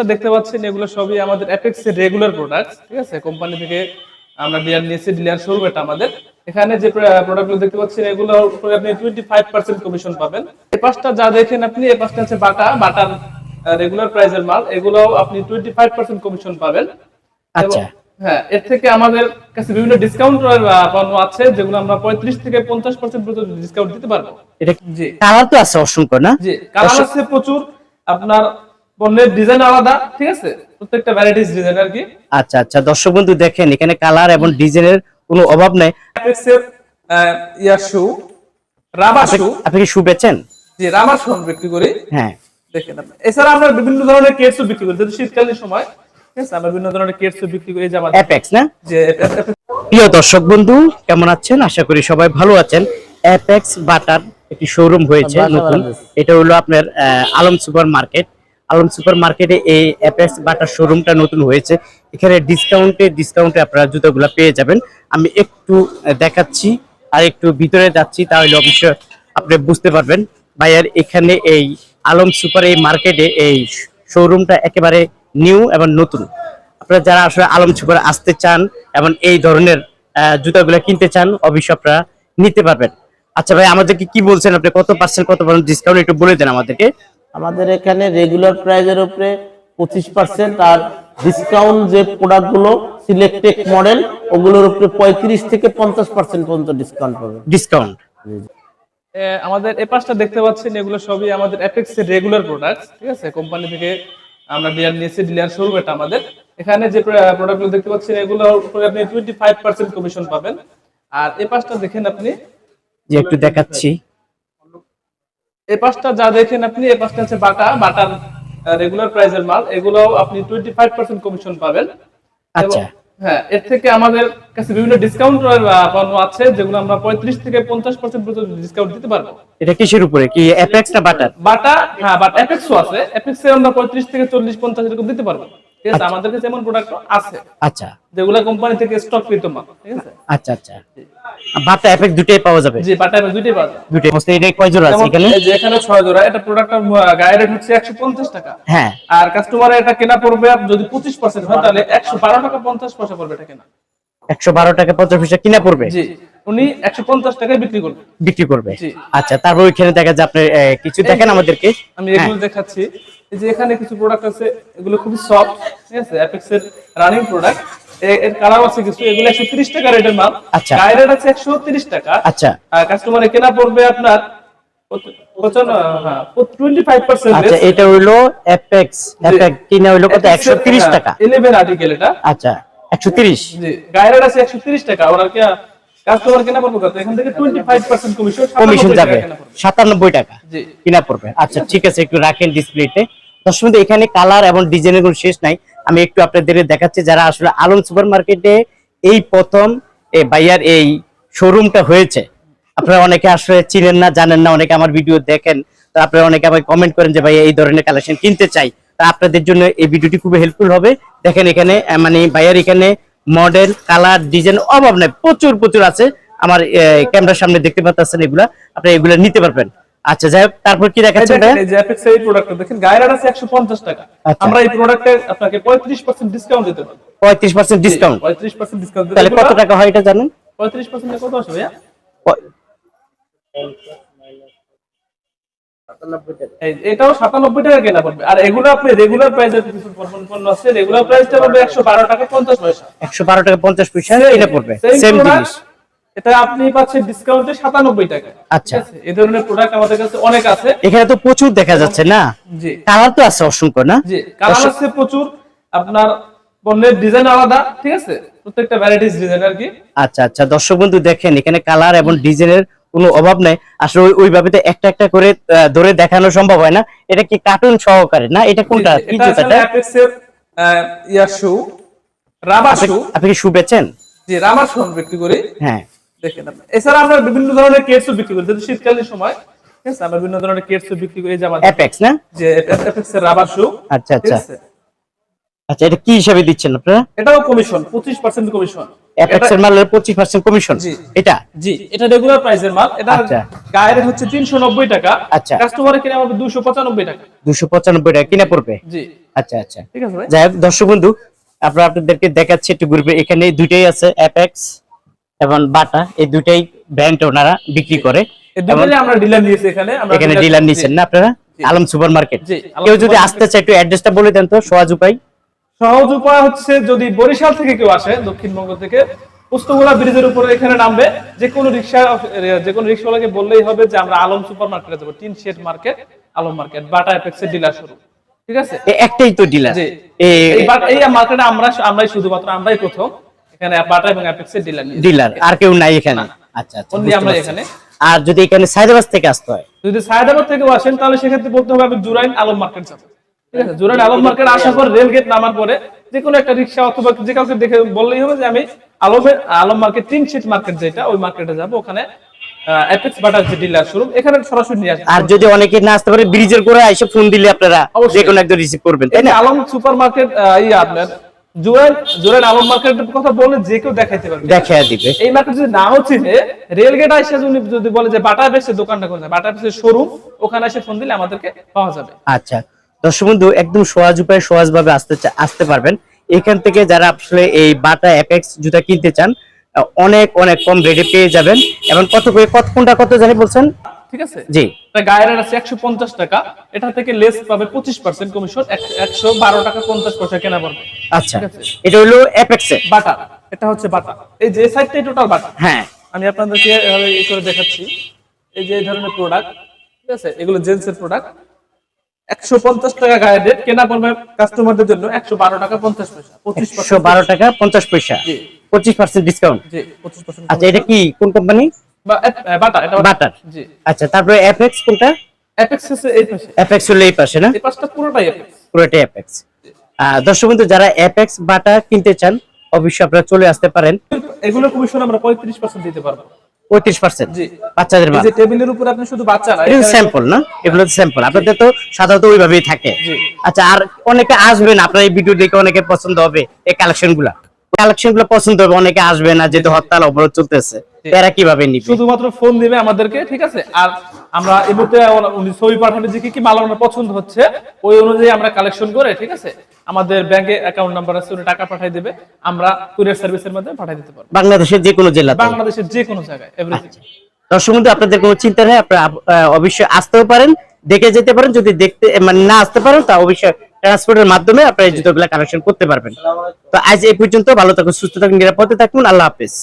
পাঁচটা দেখতে পাচ্ছেন এগুলো সবই আমাদের অ্যাপেক্স এর রেগুলার প্রোডাক্ট ঠিক আছে? কোম্পানি থেকে আমরা ডিলার নিয়েছি ডিলার শোরুম এটা আমাদের। এখানে যে প্রোডাক্টগুলো দেখতে পাচ্ছেন এগুলো উপরে আপনি টোয়েন্টি ফাইভ পার্সেন্ট কমিশন পাবেন। এই পাঁচটা যা দেখেন আপনি এই পাঁচটা হচ্ছে বাটা বাটার রেগুলার প্রাইসের মাল। এগুলো আপনি টোয়েন্টি ফাইভ পার্সেন্ট কমিশন পাবেন। আচ্ছা। হ্যাঁ এর থেকে আমাদের কাছে বিভিন্ন ডিসকাউন্ট পণ্য আছে যেগুলো আমরা পঁয়ত্রিশ থেকে পঞ্চাশ পার্সেন্ট পর্যন্ত ডিসকাউন্ট দিতে পারব। এটা কালার তো আছে অসংখ্য না? জি কালার আছে প্রচুর। আপনার পণ্যের ডিজাইন আলাদা ঠিক আছে? প্রত্যেকটা ভ্যারাইটিস ডিজাইন আর কি। আচ্ছা আচ্ছা দর্শক বন্ধু দেখেন এখানে কালার এবং ডিজাইনের কোনো অভাব নাই। অ্যাপেক্সের ইয়ার শু রাবার শু আপনি কি শু বেচেন? জি রাবার শু বিক্রি করি। হ্যাঁ। দেখেন এছাড়া আমরা বিভিন্ন ধরনের কেটসও বিক্রি করি যেহেতু শীতকালীন সময় ঠিক আছে? বিভিন্ন ধরনের বিক্রি করি যেমন অ্যাপেক্স না? যে Apex- প্রিয় দর্শক বন্ধু কেমন আছেন? আশা করি সবাই ভালো আছেন। অ্যাপেক্স বাটার একটি শোরুম হয়েছে নতুন। এটা হলো আপনার আহ, Alam super market. Alam super মার্কেটে এই অ্যাপেক্স বাটার শোরুমটা নতুন হয়েছে। এখানে ডিসকাউন্টে ডিসকাউন্টে আপনারা জুতোগুলো পেয়ে যাবেন। আমি একটু দেখাচ্ছি আর একটু ভিতরে যাচ্ছি, তাহলে অবশ্যই আপনি বুঝতে পারবেন। ভাইয়ার এখানে এই আলম সুপার এই মার্কেটে এই শোরুমটা একেবারে নিউ এবং নতুন। আপনারা যারা আসলে আলম সুপার আসতে চান এবং এই ধরনের জুতাগুলো কিনতে চান, অবশ্যই আপনারা নিতে পারবেন। আচ্ছা ভাই, আমাদেরকে কি বলছেন আপনি? কত পার্সেন্ট কত পার্সেন্ট ডিসকাউন্ট একটু বলে দেন আমাদেরকে। আমাদের এখানে রেগুলার প্রাইজের উপরে পঁচিশ পার্সেন্ট আর ডিসকাউন্ট যে প্রোডাক্টগুলো সিলেক্টেড মডেল ওগুলোর উপরে পঁয়ত্রিশ থেকে পঞ্চাশ পার্সেন্ট পর্যন্ত ডিসকাউন্ট পাবেন ডিসকাউন্ট এ, আমাদের এই পাশটা দেখতে পাচ্ছেন এগুলো সবই আমাদের অ্যাপেক্স এর রেগুলার প্রোডাক্ট ঠিক আছে? কোম্পানি থেকে আমরা ডিলার নিয়েছি ডিলার শোরুম এটা আমাদের। এখানে যে প্রোডাক্টগুলো দেখতে পাচ্ছেন এগুলো উপরে আপনি টোয়েন্টি ফাইভ পার্সেন্ট কমিশন পাবেন। আর এই পাশটা দেখেন আপনি। যে একটু দেখাচ্ছি। এই পাশটা যা দেখেন আপনি এই পাশটা হচ্ছে বাটা বাটার রেগুলার প্রাইসের মাল। এগুলো আপনি টোয়েন্টি ফাইভ পার্সেন্ট কমিশন পাবেন। আচ্ছা। হ্যাঁ এর থেকে আমাদের কাছে বিভিন্ন ডিসকাউন্ট পণ্য আছে যেগুলো আমরা পঁয়ত্রিশ থেকে পঞ্চাশ পার্সেন্ট পর্যন্ত ডিসকাউন্ট দিতে পারব। এটা কিসের উপরে? কি অ্যাপেক্স না বাটার বাটা হ্যাঁ বাট এফএক্সও আছে। এর আমরা পঁয়ত্রিশ থেকে চল্লিশ পঞ্চাশ এরকম দিতে পারব। ঠিক আছে? আমাদের কাছে এমন প্রোডাক্ট আছে। আচ্ছা। যেগুলো কোম্পানি থেকে স্টক পেতো মাল ঠিক আছে? আচ্ছা আচ্ছা। বাটা অ্যাপেক্স দুটোই পাওয়া যাবে? জি বাটা পাওয়া দুটোই এটা কয় জোড়া আছে এখানে? এই যে এখানে ছয় জোড়া এটা গায়ে রেট হচ্ছে টাকা। হ্যাঁ। আর কাস্টমার এটা কেনা পড়বে যদি হয় তাহলে একশো বারো টাকা পঞ্চাশ পয়সা পড়বে এটা কেনা। একশো বারো টাকা পঞ্চাশ পয়সা কিনা পড়বে? জি উনি একশো পঞ্চাশ টাকায় বিক্রি করবে। বিক্রি করবে। আচ্ছা তারপর ওইখানে দেখা যায় আপনি কিছু দেখেন আমাদেরকে। আমি হ্যাঁ। এগুলো দেখাচ্ছি। এই যে এখানে কিছু প্রোডাক্ট আছে এগুলো খুবই সফট ঠিক আছে? অ্যাপেক্স এর রানিং প্রোডাক্টের কালার আছে কিছু এগুলো একশো তিরিশ টাকা রেটের মাল। আচ্ছা। গায়ে রেট আছে একশো তিরিশ টাকা। আচ্ছা। কাস্টমারে কেনা পড়বে আপনার হ্যাঁ, আচ্ছা এটা হইল অ্যাপেক্স অ্যাপেক্স কিনা হইল কত? হ্যাঁ, টাকা। ইলেভেন আর্টিকেল এটা। আচ্ছা জি আছে একশো তিরিশ টাকা ওরা কে কাস্টমার কেনা পড়বে কত? এখান থেকে কমিশন কমিশন যাবে। সাতানব্বই টাকা জি। কিনা পড়বে। আচ্ছা ঠিক আছে একটু রাখেন ডিসপ্লেতে দর্শক এখানে কালার এবং ডিজাইনের কোনো শেষ নাই। আমি একটু আপনাদের দেখাচ্ছি যারা আসলে আলম সুপার মার্কেটে এই প্রথম বাইয়ার এই শোরুমটা হয়েছে। আপনারা অনেকে আসলে চিনেন না, জানেন না, অনেকে আমার ভিডিও দেখেন, তো আপনারা অনেকে আমাকে কমেন্ট করেন যে, ভাই, এই ধরনের কালেকশন কিনতে চাই। তা আপনাদের জন্য এই ভিডিওটি খুবই হেল্পফুল হবে। দেখেন এখানে মানে বাইয়ার এখানে মডেল কালার ডিজাইন অভাব নাই, প্রচুর প্রচুর আছে। আমার ক্যামেরার সামনে দেখতে পাচ্ছেন এগুলা। আপনি এগুলা নিতে পারবেন। আচ্ছা যাই তারপর কি দেখাচ্ছেন? এই যে অ্যাপেক্স এই প্রোডাক্টটা দেখেন গায়ে আছে একশো পঞ্চাশ টাকা। আচ্ছা। আমরা এই প্রোডাক্টে আপনাকে পঁয়ত্রিশ পার্সেন্ট ডিসকাউন্ট দিতে পঁয়ত্রিশ পার্সেন্ট ডিসকাউন্ট পঁয়ত্রিশ পার্সেন্ট ডিসকাউন্ট তাহলে কত টাকা হয় এটা জানেন? পঁয়ত্রিশ পার্সেন্ট কত আসবে ভাইয়া? এটাও সাতানব্বই টাকা কেনা পড়বে। আর এগুলো আপনি রেগুলার প্রাইসের কিছু পণ্য- আছে রেগুলার প্রাইসটা পড়বে একশো বারো টাকা পঞ্চাশ পয়সা। একশো বারো টাকা পঞ্চাশ পয়সা এটা পড়বে। সেম জিনিস। এটা আপনি পাচ্ছেন ডিসকাউন্টে সাতানব্বই টাকা। আচ্ছা। এই ধরনের প্রোডাক্ট আমাদের কাছে অনেক আছে। এখানে তো প্রচুর দেখা যাচ্ছে না? জি। কালার তো আছে অসংখ্য না? জি কালার আছে প্রচুর। আপনার পণ্যের ডিজাইন আলাদা ঠিক আছে? প্রত্যেকটা ভ্যারাইটিস ডিজাইন আর কি। আচ্ছা আচ্ছা। দর্শক বন্ধু দেখেন এখানে কালার এবং ডিজাইনের কোনো অভাব নাই। আসলে ওইভাবে তো একটা একটা করে ধরে দেখানো সম্ভব হয় না। এটা কি কার্টুন সহকারে না? এটা কোনটা? কি জুতাটা শু রাবার শু আপনি কি শু বেচেন? জি রাবার শু বিক্রি করি। হ্যাঁ। দেখেন এছাড়া আমরা বিভিন্ন ধরনের কেটসও বিক্রি করি। যেহেতু শীতকালীন সময় ঠিক আছে। আমরা বিভিন্ন ধরনের কেটসও বিক্রি করি। অ্যাপেক্স না? যে অ্যাপেক্স এর রাবার শু আচ্ছা আচ্ছা। আচ্ছা এটা কি হিসাবে দিচ্ছেন আপনারা? এটাও কমিশন পঁচিশ পার্সেন্ট কমিশন অ্যাপেক্স এর মালের পঁচিশ পার্সেন্ট কমিশন এটা? জি এটা রেগুলার প্রাইসের মাল। এটা আচ্ছা। গায়ের হচ্ছে তিনশো নব্বই টাকা। আচ্ছা। কাস্টমারে কিনে আমাদের দুশো পঁচানব্বই টাকা। দুশো পঁচানব্বই টাকা কিনা পড়বে? জি। আচ্ছা আচ্ছা। ঠিক আছে ভাই। যাই হোক দর্শক বন্ধু আপনারা আপনাদেরকে দেখাচ্ছি একটু গ্রুপে এখানে দুইটাই আছে অ্যাপেক্স এবং বাটা এই দুইটাই ব্র্যান্ড ওনারা বিক্রি করে। এখানে ডিলার। নিচ্ছেন না আপনারা? আলম সুপার মার্কেট কেউ যদি আসতে চায় একটু অ্যাড্রেসটা বলে দেন তো সহজ উপায়। সহজ উপায় হচ্ছে যদি বরিশাল থেকে কেউ আসে দক্ষিণবঙ্গ থেকে পুস্তকগুলা ব্রিজের উপরে এখানে নামবে যে কোনো রিক্সা যে কোনো রিক্সাওয়ালাকে বললেই হবে যে আমরা আলম সুপার মার্কেটে যাব tin shed market Alam market Bata এপেক্সের dealer শুরু ঠিক আছে? একটাই তো ডিলার এই এই মার্কেটে আমরা আমরাই শুধুমাত্র আমরাই প্রথম। এখানে বাটা এবং অ্যাপেক্সের ডিলার ডিলার আর কেউ নাই এখানে? আচ্ছা আচ্ছা আমরা এখানে। আর যদি এখানে থেকে আসতে হয়? যদি সায়দাবাদ থেকে আসেন তাহলে সেক্ষেত্রে বলতে হবে আমি জুরাইন আলম মার্কেট যাব। ঠিক আছে? জুরাইন আলম মার্কেট আসার পর রেল গেট নামার পরে যে কোনো একটা রিক্সা অথবা যে কাউকে দেখে বললেই হবে যে আমি আলমের Alam market tin sheet market যেটা ওই মার্কেটে যাব। ওখানে অ্যাপেক্স বাটার যে ডিলার শোরুম এখানে সরাসরি নিয়ে আর যদি অনেকে না আসতে পারে ব্রিজের করে এসে ফোন দিলে আপনারা। যে কোনো একজন রিসিভ করবেন তাই না? আলম সুপার মার্কেট ইয়ে আপনার জুরাইন জুরাইন আলম মার্কেটের কথা বলে যে কেউ দেখাইতে পারবে। দিবে। এই মার্কেট যদি নাও চিনে রেল গেট আসে যদি বলে যে বাটা বেসে দোকানটা কোথায় বাটা বেসে শোরুম ওখানে এসে ফোন দিলে আমাদেরকে পাওয়া যাবে। আচ্ছা। দর্শক বন্ধু একদম সহজ উপায়ে সহজ ভাবে আসতে আসতে পারবেন। এখান থেকে যারা আসলে এই বাটা অ্যাপেক্স জুতা কিনতে চান অনেক অনেক কম রেটে পেয়ে যাবেন। এবং কত করে কত কোনটা কত জানি বলছেন? ঠিক আছে? জি। গায়ের আছে একশো পঞ্চাশ টাকা এটা থেকে লেস পাবে পঁচিশ পার্সেন্ট কমিশন একশো বারো টাকা পঞ্চাশ পয়সা কেনা পড়বে। আচ্ছা। এটা হলো অ্যাপেক্সে বাটা এটা হচ্ছে বাটা এই যে সাইডটাই টোটাল বাটা হ্যাঁ। আমি আপনাদেরকে এভাবে ই করে দেখাচ্ছি। এই যে এই ধরনের প্রোডাক্ট ঠিক আছে? এগুলো জেন্টসের প্রোডাক্ট একশো পঞ্চাশ টাকা গায়ের রেট কেনা পড়বে কাস্টমারদের জন্য একশো বারো টাকা পঞ্চাশ পয়সা পঁচিশ একশো বারো টাকা পঞ্চাশ পয়সা। জি। পঁচিশ পার্সেন্ট ডিসকাউন্ট আচ্ছা এটা কি কোন কোম্পানি বাটার আচ্ছা তারপরে অ্যাপেক্স কোনটা? অ্যাপেক্স হচ্ছে এই পাশে। অ্যাপেক্স হলো এই পাশে না? এই পাশটা পুরোটাই অ্যাপেক্স পুরোটাই অ্যাপেক্স দর্শক বন্ধু যারা অ্যাপেক্স বাটা কিনতে চান অবশ্যই আপনারা চলে আসতে পারেন। এগুলো কমিশন আমরা পঁয়ত্রিশ পার্সেন্ট দিতে পারব। পঁয়ত্রিশ পার্সেন্ট জি। বাচ্চাদের এই যে টেবিলের উপর আপনি শুধু বাচ্চা না এটা স্যাম্পল না? এগুলো স্যাম্পল আপনাদের তো সাধারণত ওইভাবেই থাকে। আচ্ছা আর অনেকে আসবেন আপনার এই ভিডিও দেখে অনেকে পছন্দ হবে এই কালেকশনগুলা। কালেকশনগুলো পছন্দ হবে অনেকে আসবে না যেহেতু হরতাল অবরোধ চলতেছে। এরা কীভাবে নিবে? শুধুমাত্র ফোন দিবে আমাদেরকে ঠিক আছে? আর আমরা এই মুহূর্তে উনি ছবি পাঠাবে যে কি কি মাল ওনার পছন্দ হচ্ছে ওই অনুযায়ী আমরা কালেকশন করে ঠিক আছে? আমাদের ব্যাংকে অ্যাকাউন্ট নাম্বার আছে উনি টাকা পাঠিয়ে দিবে আমরা কুরিয়ার সার্ভিসের মাধ্যমে পাঠিয়ে দিতে পারব। বাংলাদেশের যে কোনো জেলাতে বাংলাদেশের যে কোনো জায়গায় এভরিথিং দর্শক বন্ধু আপনাদের কোনো চিন্তা নেই আপনারা অবশ্যই আসতেও পারেন দেখে যেতে পারেন যদি দেখতে মানে না আসতে পারেন তা অবশ্যই ট্রান্সপোর্টের মাধ্যমে আপনারা এই জুতোগুলা কালেকশন করতে পারবেন। তো আজ এই পর্যন্ত ভালো থাকুন সুস্থ থাকুন নিরাপদে থাকুন আল্লাহ হাফেজ।